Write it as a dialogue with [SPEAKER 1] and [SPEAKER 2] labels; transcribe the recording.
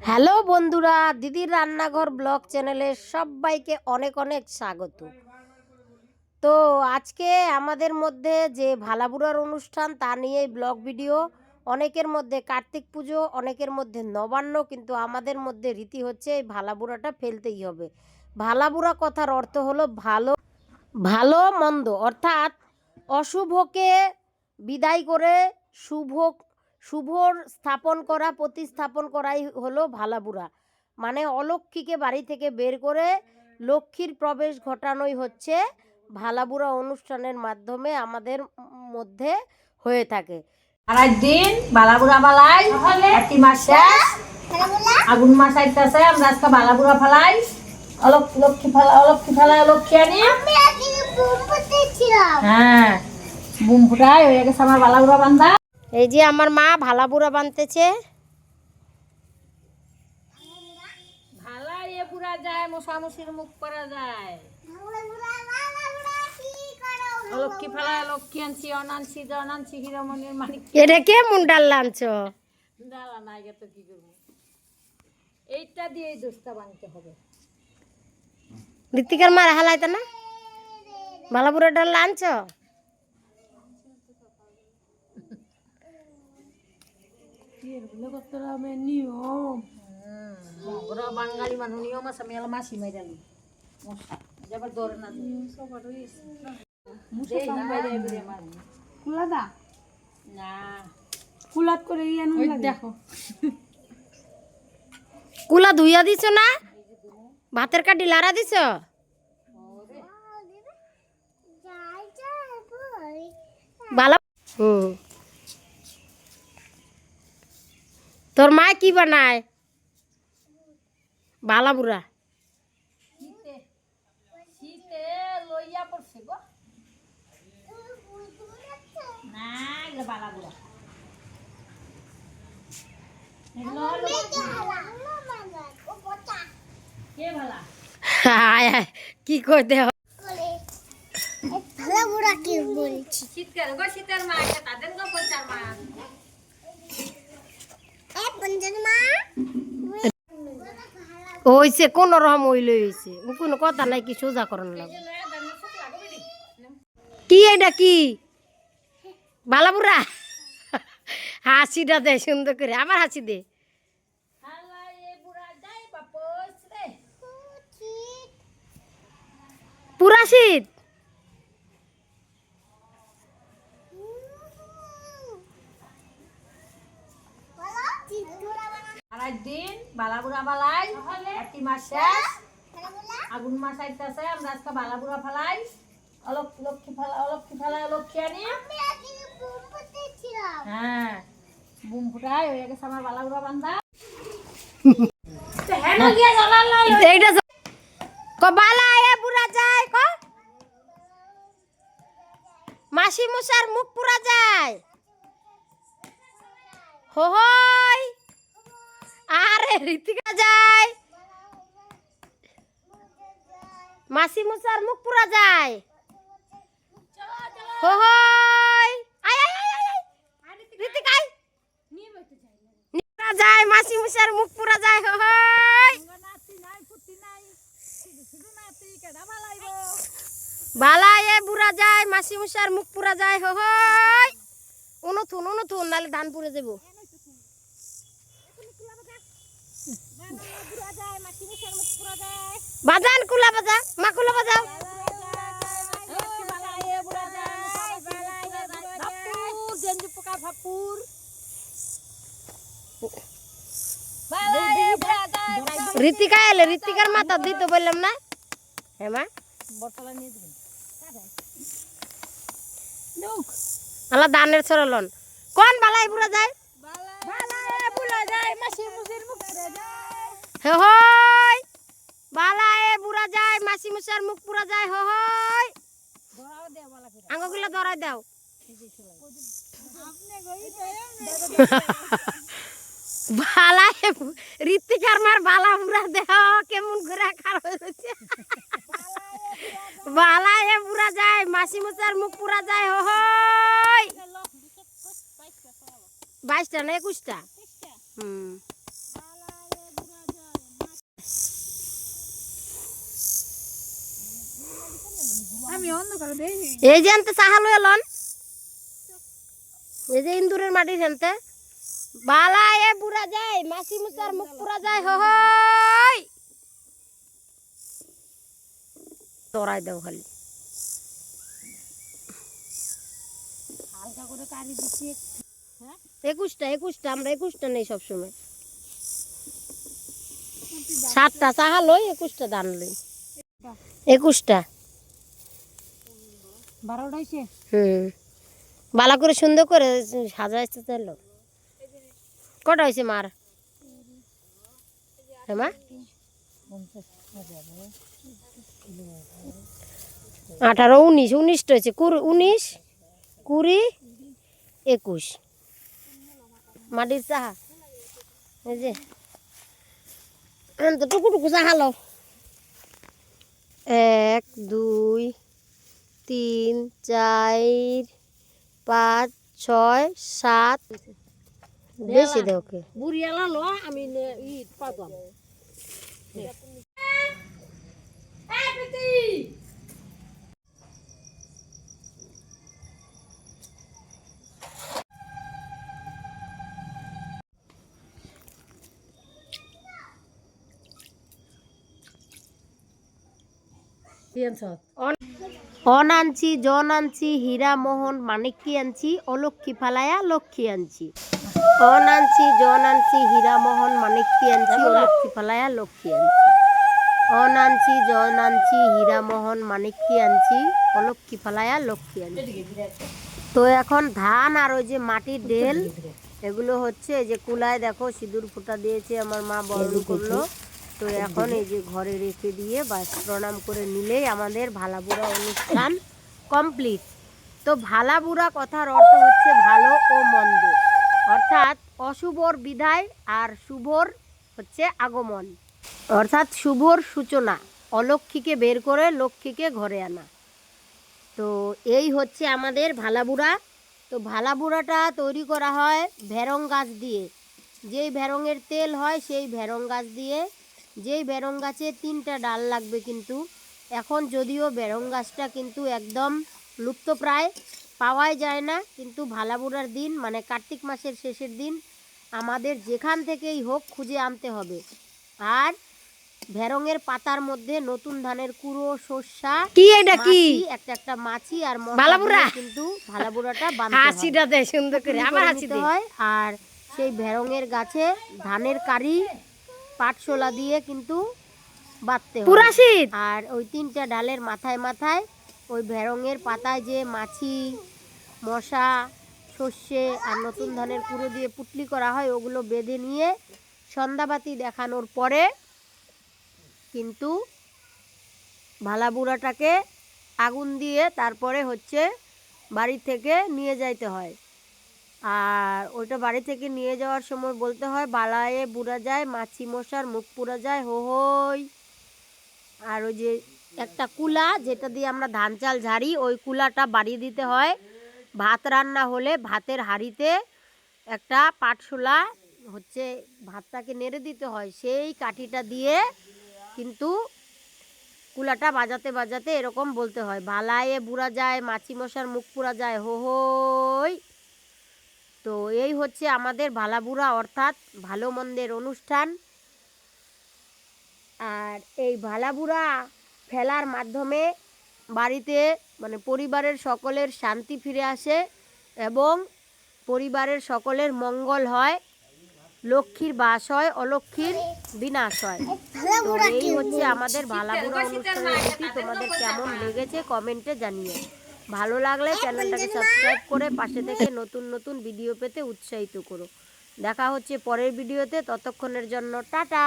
[SPEAKER 1] Hello বন্ধুরা, দিদির রান্নাঘর ব্লগ চ্যানেলে সবাইকে অনেক অনেক স্বাগত। তো আজকে আমাদের মধ্যে যে ভালাবুড়ার অনুষ্ঠান, তা নিয়েই ব্লগ ভিডিও। অনেকের মধ্যে কার্তিক পুজো, অনেকের মধ্যে নবান্ন, কিন্তু আমাদের মধ্যে রীতি হচ্ছে এই ভালাবুড়াটা ফেলতেই হবে। ভালাবুড়া কথার অর্থ হলো ভালো ভালো, মন্দ। অর্থাৎ অশুভকে বিদায় করে শুভ শুভর স্থাপন করা প্রতিস্থাপন করাই হলো ভালাবুড়া। মানে অলক্ষীকে বাড়ি থেকে বের করে লক্ষ্মীর প্রবেশ ঘটানোই হচ্ছে ভালাবুড়া অনুষ্ঠানের মাধ্যমে আমাদের মধ্যে হয়ে থাকে।
[SPEAKER 2] আড়াই দিন বালাবুড়া বালাই একটি মাস শেষ আগুন মাস আইতাছে আমরা আজকে বালাবুড়া ফালাই অলক লক্ষ্মী ফালা অলক্ষী ফালা লক্ষ্মী আনি। হ্যাঁ বুম ফুটাই হয়ে গেছে আমার বালাবুড়া বান্ধা
[SPEAKER 1] এই যে আমার মা ভালাবুড়া বানতেছে।
[SPEAKER 2] ভালাই এ পুরা যায় মশামশির মুখ করা যায়। ফালা লক্ষ্মী আনছি অনানছি জনানছি হিরমণির মানিক
[SPEAKER 1] এটা কে মুন্ডাল লাঞ্চ?
[SPEAKER 2] দাঁড়া নাই গে তো কি করব? এইটা দিয়ে এই বানতে হবে।
[SPEAKER 1] ঋতিকার মার হালাইতে না? লাঞ্চ?
[SPEAKER 2] ওরা বাঙালি মানুষ নিয়ম আছে আমি এলা মাসি মাইরালি যাবার দরে না
[SPEAKER 3] কুলাত করে ইয়ানো
[SPEAKER 2] দেখো
[SPEAKER 1] কুলা ধুইয়া দিছ না ভাতের কাটি লারা দিছ ভালো হুম তোর মা কি বানায়? বালা বুড়া।
[SPEAKER 2] কে
[SPEAKER 1] হায় হায়, কি করতে
[SPEAKER 2] শীতকাল গো শীতের মা তাদের গো পঞ্চার মা।
[SPEAKER 1] হইছে, কোন রকম হইলে হইছে। ও কোনো কথা নাই, কি সোজা করন লাগে কি এটা কি? বালা বুড়া হাসিটা দে, সুন্দর করে। আবার হাসি দে। পুরা শীত
[SPEAKER 2] দিন বালাই একটি মাস শেষ। আগুন মাস আইতাছে আমরা আজকে বালাবুড়া ফালাই। অলক লক্ষ্মী ফালা অলক্ষী ফালা লক্ষ্মী আনি। হ্যাঁ বুম ফুটাই হয়ে গেছে আমার বালাবুড়া বান্ধা। হেন গিয়া জ্বালাল
[SPEAKER 1] এইটা জ- এ পুরা যায় ক। মাসি মশার মুখ পুরা যায়। হো হই। আরে ঋতিকা যায়। মাসি মশার মুখ পুরা যায়। হো। যায়, মাসি মশার মুখ পুরা যায়, হো হই বালা এ বুড়া যায়, মাসি মশার মুখ পুরা যায়, হো হই উনথুন উনথুন, নালে ধান পুড়ে যাব। বাজান, কুলা বাজা মা কুলা বাজাও ঋতিকা এলে, ঋতিকার মাথা দিতে বললাম না? হ্যাঁ মা। আলা দানের সরলন। কোন বালাই বুড়া যায়? হই বালায়ে বুড়া যায় মাসি মশার মুখ পুরা যায় হই আঙ্গুগুলা ধরাই দাও। বালায়ে ঋতিকার মার বালা বুড়া দেহ কেমন ঘুরা খার হয়েছে বালায়ে বুড়া যায় মাসি মশার মুখ পুরা যায় হই বাইশটা না একুশটা। হুম
[SPEAKER 3] করে দেই
[SPEAKER 4] এই যে আনতে চাহা এলন এই যে ইন্দুরের মাটি ফেলতে বালা এ বুড়া যায় মাসি মুচার মুখ পুরা যায় হই তোরাই দাও খালি।
[SPEAKER 3] দিচ্ছি
[SPEAKER 4] একুশটা একুশটা আমরা একুশটা নেই সবসময়। সাতটা চাহা লই একুশটা ধান লই। একুশটা। হুম। বালা করে সুন্দর করে সাজাইতে চাইলো কটা হয়েছে মার? হ্যাঁ মা। আঠারো, উনিশ, উনিশটা হয়েছে। উনিশ, কুড়ি, একুশ। মাটির চাহা। এই যে। টুকু টুকু চাহা লো। এক, দুই তিন চার পাঁচ ছয় সাত। বেশি দেও কে
[SPEAKER 2] বুড়িয়ালা লো আমি ই পাতাম
[SPEAKER 4] অন আনছি জন আনছি হীরা মোহন মানিক্কি আনছি অলক্ষী ফালায়া, লক্ষ্মী আনছি অন আনছি জন আনছি হীরা মোহন মানিক্কি আনছি অলক্ষী ফালায়া, লক্ষ্মী আনছি অন আনছি জন আনছি হীরা মোহন মানিক্কি আনছি অলক্ষী ফালায়া, লক্ষ্মী আনছি তো এখন ধান আর ওই যে মাটির ডেল, এগুলো হচ্ছে যে কুলায় দেখো, সিঁদুর ফুটা দিয়েছে আমার মা বরণ করল। তো এখন এই যে ঘরে রেখে দিয়ে বাস প্রণাম করে নিলেই আমাদের ভালাবুড়া অনুষ্ঠান কমপ্লিট। তো ভালাবুড়া কথার অর্থ হচ্ছে ভালো ও মন্দ। অর্থাৎ অশুভর বিদায় আর শুভর হচ্ছে আগমন। অর্থাৎ শুভর সূচনা অলক্ষীকে বের করে লক্ষ্মীকে ঘরে আনা। তো এই হচ্ছে আমাদের ভালাবুড়া। তো ভালাবুড়াটা তৈরি করা হয় ভেরং গাছ দিয়ে। যেই ভেরঙের তেল হয় সেই ভেরং গাছ দিয়ে। যেই ভেরং গাছে তিনটা ডাল লাগবে কিন্তু এখন যদিও ভেরং গাছটা কিন্তু একদম লুপ্তপ্রায় পাওয়াই যায় না। কিন্তু ভালাবুড়ার দিন মানে কার্তিক মাসের শেষের দিন আমাদের যেখান থেকেই হোক খুঁজে আনতে হবে। আর ভেরঙের পাতার মধ্যে নতুন ধানের কুড়ো সর্ষা
[SPEAKER 2] কি এটা কি?
[SPEAKER 4] একটা একটা মাছি আর
[SPEAKER 2] ভালাবুড়া?
[SPEAKER 4] কিন্তু ভালাবুড়াটা
[SPEAKER 2] হাসিটা দে সুন্দর করে আবার হাসি
[SPEAKER 4] হয়। আর সেই ভেরঙের গাছে ধানের কারি পাটশোলা দিয়ে কিন্তু বাঁধতে
[SPEAKER 2] পুরা শীত?
[SPEAKER 4] আর ওই তিনটা ডালের মাথায় মাথায় ওই ভেরঙের পাতায় যে মাছি মশা সর্ষে আর নতুন ধানের কুড়ো দিয়ে পুটলি করা হয় ওগুলো বেঁধে নিয়ে সন্ধ্যাবাতি দেখানোর পরে কিন্তু ভালাবুড়াটাকে আগুন দিয়ে তারপরে হচ্ছে বাড়ি থেকে নিয়ে যাইতে হয়। আর ওইটা বাড়ি থেকে নিয়ে যাওয়ার সময় বলতে হয় বালায়ে বুড়া যায়, মাছি মশার মুখ পুরা যায়, হো হই। আর ওই যে একটা কুলা, যেটা দিয়ে আমরা ধান চাল ঝাড়ি, ওই কুলাটা বাড়িয়ে দিতে হয়। ভাত রান্না হলে ভাতের হাঁড়িতে একটা পাটশোলা হচ্ছে ভাতটাকে নেড়ে দিতে হয়। সেই কাঠিটা দিয়ে কিন্তু কুলাটা বাজাতে বাজাতে এরকম বলতে হয় বালায়ে বুড়া যায়, মাছি মশার মুখ পুরা যায়, হো হই। তো এই হচ্ছে আমাদের ভালাবুড়া অর্থাৎ ভালো মন্দের অনুষ্ঠান। আর এই ভালাবুড়া ফেলার মাধ্যমে বাড়িতে মানে পরিবারের সকলের শান্তি ফিরে আসে এবং পরিবারের সকলের মঙ্গল হয় লক্ষ্মীর বাস হয় অলক্ষ্মীর বিনাশ হয়। তো এই হচ্ছে আমাদের ভালাবুড়া অনুষ্ঠানের তোমাদের কেমন লেগেছে কমেন্টে জানিও। ভালো লাগলে চ্যানেলটাকে সাবস্ক্রাইব করে পাশে থেকে নতুন নতুন ভিডিও পেতে উৎসাহিত করো। দেখা হচ্ছে পরের ভিডিওতে ততক্ষণের জন্য টাটা।